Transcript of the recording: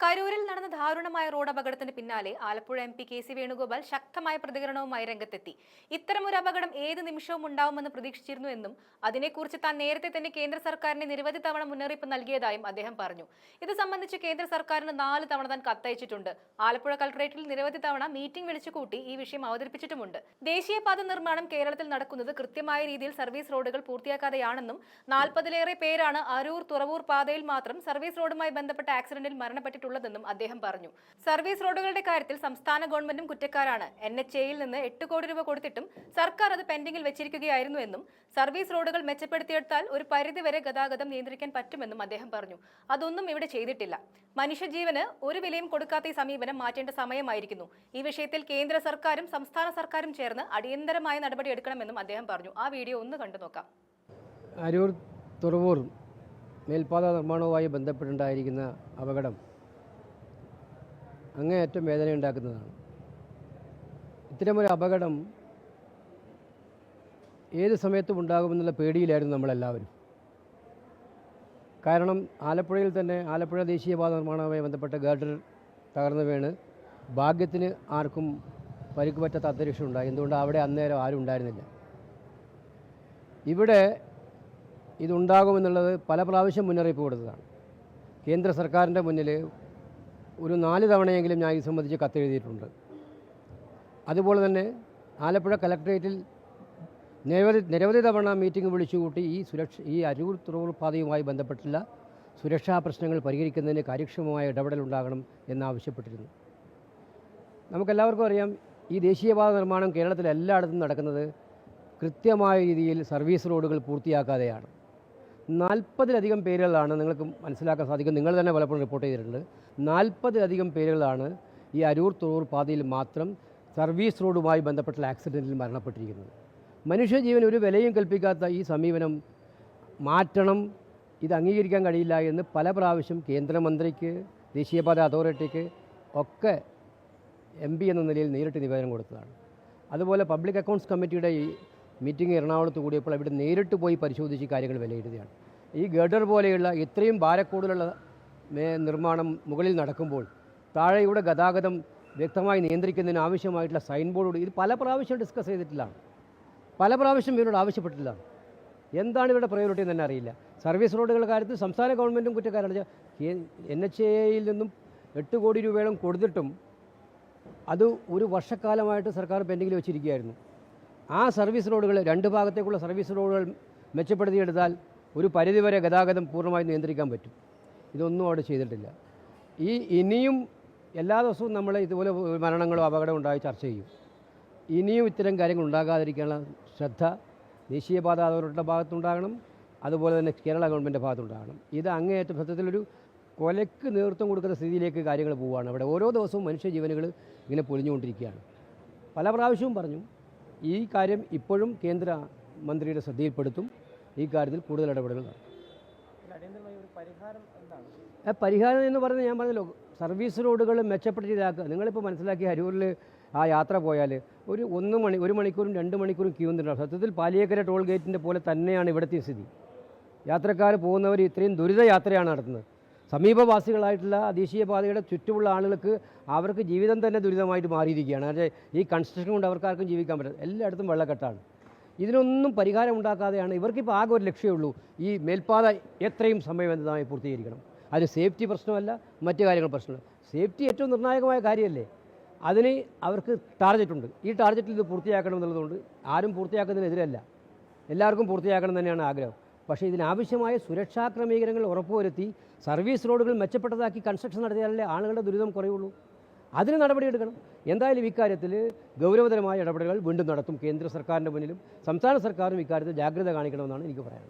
കരൂരിൽ നടന്ന ദാരുണമായ റോഡ് അപകടത്തിന് പിന്നാലെ Alappuzha M P K C Venugopal ശക്തമായ പ്രതികരണവുമായി രംഗത്തെത്തി. ഇത്തരമൊരു അപകടം ഏത് നിമിഷവും ഉണ്ടാവുമെന്ന് പ്രതീക്ഷിച്ചിരുന്നു എന്നും അതിനെക്കുറിച്ച് താൻ നേരത്തെ തന്നെ കേന്ദ്ര സർക്കാരിന് നിരവധി തവണ മുന്നറിയിപ്പ് നൽകിയതായും അദ്ദേഹം പറഞ്ഞു. ഇത് സംബന്ധിച്ച് കേന്ദ്ര സർക്കാരിന് നാല് തവണ താൻ കത്തയച്ചിട്ടുണ്ട്. ആലപ്പുഴ കളക്ടറേറ്റിൽ നിരവധി തവണ മീറ്റിംഗ് വിളിച്ചുകൂട്ടി ഈ വിഷയം അവതരിപ്പിച്ചിട്ടുമുണ്ട്. ദേശീയപാത നിർമ്മാണം കേരളത്തിൽ നടക്കുന്നത് കൃത്യമായ രീതിയിൽ സർവീസ് റോഡുകൾ പൂർത്തിയാക്കാതെയാണെന്നും നാൽപ്പതിലേറെ പേരാണ് അരൂർ തുറവൂർ പാതയിൽ മാത്രം സർവീസ് റോഡുമായി ബന്ധപ്പെട്ട ആക്സിഡന്റിൽ മരണപ്പെട്ടിട്ടുള്ളതെന്നും അദ്ദേഹം പറഞ്ഞു. സർവീസ് റോഡുകളുടെ കാര്യത്തിൽ സംസ്ഥാന ഗവൺമെന്റും കുറ്റക്കാരാണ്. എൻ എച്ച് എയിൽ നിന്ന് എട്ട് കോടി രൂപ കൊടുത്തിട്ടും സർക്കാർ അത് പെൻഡിംഗിൽ വെച്ചിരിക്കുകയായിരുന്നു എന്നും സർവീസ് റോഡുകൾ മെച്ചപ്പെടുത്തിയെടുത്താൽ ഒരു പരിധിവരെ ഗതാഗതം നിയന്ത്രിക്കാൻ പറ്റുമെന്നും അദ്ദേഹം പറഞ്ഞു. അതൊന്നും ഇവിടെ ചെയ്തിട്ടില്ല. മനുഷ്യജീവന് ഒരു വിലയും കൊടുക്കാത്ത ഈ സമീപനം മാറ്റേണ്ട സമയമായിരിക്കുന്നു. ഈ വിഷയത്തിൽ കേന്ദ്ര സർക്കാരും സംസ്ഥാന സർക്കാരും ചേർന്ന് അടിയന്തരമായ നടപടി എടുക്കണമെന്നും അദ്ദേഹം പറഞ്ഞു. ആ വീഡിയോ ഒന്ന് കണ്ടു നോക്കാം. അരൂർ തുറവൂർ മേൽപ്പാത നിർമ്മാണവുമായി ബന്ധപ്പെട്ടുണ്ടായിരിക്കുന്ന അപകടം അങ്ങേയറ്റം വേദനയുണ്ടാക്കുന്നതാണ്. ഇത്തരമൊരു അപകടം ഏത് സമയത്തും ഉണ്ടാകുമെന്നുള്ള പേടിയിലായിരുന്നു നമ്മളെല്ലാവരും. കാരണം ആലപ്പുഴയിൽ തന്നെ ആലപ്പുഴ ദേശീയപാത നിർമ്മാണവുമായി ബന്ധപ്പെട്ട ഗാർഡർ തകർന്നു വീണ് ഭാഗ്യത്തിന് ആർക്കും പരിക്ക് പറ്റാത്ത അന്തരീക്ഷം ഉണ്ടായി. എന്തുകൊണ്ട് അവിടെ അന്നേരം ആരും ഉണ്ടായിരുന്നില്ല. ഇവിടെ ഇതുണ്ടാകുമെന്നുള്ളത് പല പ്രാവശ്യം മുന്നറിയിപ്പ് കൊടുത്തതാണ്. കേന്ദ്ര സർക്കാരിന്റെ മുന്നിൽ ഒരു നാല് തവണയെങ്കിലും ഞാൻ ഇത് സംബന്ധിച്ച് കത്തെഴുതിയിട്ടുണ്ട്. അതുപോലെ തന്നെ ആലപ്പുഴ കലക്ട്രേറ്റിൽ നിരവധി നിരവധി തവണ മീറ്റിംഗ് വിളിച്ചുകൂട്ടി ഈ സുരക്ഷ ഈ അരൂർ തുറവൂർ പാതയുമായി ബന്ധപ്പെട്ടുള്ള സുരക്ഷാ പ്രശ്നങ്ങൾ പരിഹരിക്കുന്നതിന് കാര്യക്ഷമമായ ഇടപെടൽ ഉണ്ടാകണം എന്നാവശ്യപ്പെട്ടിരുന്നു നമുക്കെല്ലാവർക്കും അറിയാം ഈ ദേശീയപാത നിർമ്മാണം കേരളത്തിൽ എല്ലായിടത്തും നടക്കുന്നത് കൃത്യമായ രീതിയിൽ സർവീസ് റോഡുകൾ പൂർത്തിയാക്കാതെയാണ്. നാൽപ്പതിലധികം പേരുകളാണ് നിങ്ങൾക്ക് മനസ്സിലാക്കാൻ സാധിക്കും. നിങ്ങൾ തന്നെ പലപ്പോഴും റിപ്പോർട്ട് ചെയ്തിട്ടുണ്ട്. നാൽപ്പതിലധികം പേരുകളാണ് ഈ അരൂർ തുറൂർ പാതയിൽ മാത്രം സർവീസ് റോഡുമായി ബന്ധപ്പെട്ട ആക്സിഡന്റിൽ മരണപ്പെട്ടിരിക്കുന്നത്. മനുഷ്യജീവൻ ഒരു വിലയും കൽപ്പിക്കാത്ത ഈ സമീപനം മാറ്റണം ഇത് അംഗീകരിക്കാൻ കഴിയില്ല എന്ന് പല പ്രാവശ്യം കേന്ദ്രമന്ത്രിക്ക് ദേശീയപാത അതോറിറ്റിക്ക് ഒക്കെ എം എന്ന നിലയിൽ നേരിട്ട് നിവേദനം കൊടുത്തതാണ്. അതുപോലെ പബ്ലിക് അക്കൗണ്ട്സ് കമ്മിറ്റിയുടെ ഈ മീറ്റിംഗ് എറണാകുളത്ത് കൂടിയപ്പോൾ അവിടെ നേരിട്ട് പോയി പരിശോധിച്ച് കാര്യങ്ങൾ വിലയിരുത്തുകയാണ്. ഈ ഗഡർ പോലെയുള്ള ഇത്രയും ഭാരക്കൂടുതലുള്ള നിർമ്മാണം മുകളിൽ നടക്കുമ്പോൾ താഴെയുടെ ഗതാഗതം വ്യക്തമായി നിയന്ത്രിക്കുന്നതിന് ആവശ്യമായിട്ടുള്ള സൈൻ ബോർഡ് ഇത് പല പ്രാവശ്യം ഡിസ്കസ് ചെയ്തിട്ടില്ലാണ്. പല പ്രാവശ്യം ഇവരോട് ആവശ്യപ്പെട്ടിട്ടില്ല എന്താണ് ഇവരുടെ പ്രയോറിറ്റി എന്ന് തന്നെ അറിയില്ല. സർവീസ് റോഡുകളുടെ കാര്യത്തിൽ സംസ്ഥാന ഗവൺമെന്റും കുറ്റക്കാരാണ്. എൻ എച്ച് എയിൽ നിന്നും എട്ട് കോടി രൂപയോളം കൊടുത്തിട്ടും അത് ഒരു വർഷക്കാലമായിട്ട് സർക്കാർ പെൻഡിങ്ങിൽ വെച്ചിരിക്കുകയായിരുന്നു. ആ സർവീസ് റോഡുകൾ രണ്ട് ഭാഗത്തേക്കുള്ള സർവീസ് റോഡുകൾ മെച്ചപ്പെടുത്തിയെടുത്താൽ ഒരു പരിധിവരെ ഗതാഗതം പൂർണമായി നിയന്ത്രിക്കാൻ പറ്റും. ഇതൊന്നും അവിടെ ചെയ്തിട്ടില്ല. ഈ ഇനിയും എല്ലാ ദിവസവും നമ്മൾ ഇതുപോലെ മരണങ്ങളോ അപകടം ഉണ്ടായി ചർച്ച ചെയ്യും. ഇനിയും ഇത്തരം കാര്യങ്ങൾ ഉണ്ടാകാതിരിക്കാനുള്ള ശ്രദ്ധ ദേശീയപാത അതോറിറ്റിയുടെ ഭാഗത്തുണ്ടാകണം. അതുപോലെ തന്നെ കേരള ഗവൺമെന്റ് ഭാഗത്തുണ്ടാകണം. ഇത് അങ്ങേയറ്റം സത്യത്തിലൊരു കൊലയ്ക്ക് നേതൃത്വം കൊടുക്കുന്ന സ്ഥിതിയിലേക്ക് കാര്യങ്ങൾ പോവുകയാണ്. അവിടെ ഓരോ ദിവസവും മനുഷ്യജീവനുകൾ ഇങ്ങനെ പൊലിഞ്ഞുകൊണ്ടിരിക്കുകയാണ്. പല പ്രാവശ്യവും പറഞ്ഞു ഈ കാര്യം ഇപ്പോഴും കേന്ദ്ര മന്ത്രിയുടെ ശ്രദ്ധയിൽപ്പെടുത്തും. ഈ കാര്യത്തിൽ കൂടുതൽ ഇടപെടലുകൾ നടത്തും. പരിഹാരം എന്ന് പറയുന്നത് ഞാൻ പറഞ്ഞല്ലോ സർവീസ് റോഡുകൾ മെച്ചപ്പെടുത്തിയതാക്കുക നിങ്ങളിപ്പോൾ മനസ്സിലാക്കി അരൂരിൽ ആ യാത്ര പോയാൽ ഒരു ഒന്ന് മണി ഒരു മണിക്കൂറും രണ്ട് മണിക്കൂറും ക്യൂ നിന്നുണ്ടാവും സത്യത്തിൽ പാലിയേക്കര ടോൾ ഗേറ്റിന്റെ പോലെ തന്നെയാണ് ഇവിടുത്തെ സ്ഥിതി. യാത്രക്കാർ പോകുന്നവർ ഇത്രയും ദുരിത യാത്രയാണ് നടത്തുന്നത്. സമീപവാസികളായിട്ടുള്ള ദേശീയ പാതയുടെ ചുറ്റുമുള്ള ആളുകൾക്ക് അവർക്ക് ജീവിതം തന്നെ ദുരിതമായിട്ട് മാറിയിരിക്കുകയാണ്. അതായത് ഈ കൺസ്ട്രക്ഷൻ കൊണ്ട് അവർക്കാർക്കും ജീവിക്കാൻ പറ്റില്ല. എല്ലായിടത്തും വെള്ളക്കെട്ടാണ്. ഇതിനൊന്നും പരിഹാരം ഉണ്ടാക്കാതെയാണ് ഇവർക്കിപ്പോൾ ആകെ ഒരു ലക്ഷ്യമേ ഈ മേൽപ്പാത എത്രയും സമയബന്ധിതമായി പൂർത്തീകരിക്കണം. അതിന് സേഫ്റ്റി പ്രശ്നമല്ല മറ്റു കാര്യങ്ങൾ പ്രശ്നമല്ല. സേഫ്റ്റി ഏറ്റവും നിർണായകമായ കാര്യമല്ലേ? അതിന് അവർക്ക് ടാർജറ്റുണ്ട് ഈ ടാർജറ്റിൽ ഇത് പൂർത്തിയാക്കണം എന്നുള്ളതുകൊണ്ട് ആരും പൂർത്തിയാക്കുന്നതിനെതിരല്ല. എല്ലാവർക്കും പൂർത്തിയാക്കണം തന്നെയാണ് ആഗ്രഹം. പക്ഷേ ഇതിനാവശ്യമായ സുരക്ഷാ ക്രമീകരണങ്ങൾ ഉറപ്പുവരുത്തി സർവീസ് റോഡുകൾ മെച്ചപ്പെട്ടതാക്കി കൺസ്ട്രക്ഷൻ നടത്തിയാലേ ആളുകളുടെ ദുരിതം കുറയുള്ളൂ? അതിന് നടപടിയെടുക്കണം എന്തായാലും ഇക്കാര്യത്തിൽ ഗൗരവതരമായ ഇടപെടലുകൾ വീണ്ടും നടത്തും. കേന്ദ്ര സർക്കാരിന്റെ മുന്നിലും സംസ്ഥാന സർക്കാരും ഇക്കാര്യത്തിൽ ജാഗ്രത കാണിക്കണമെന്നാണ് എനിക്ക് പറയാനുള്ളത്.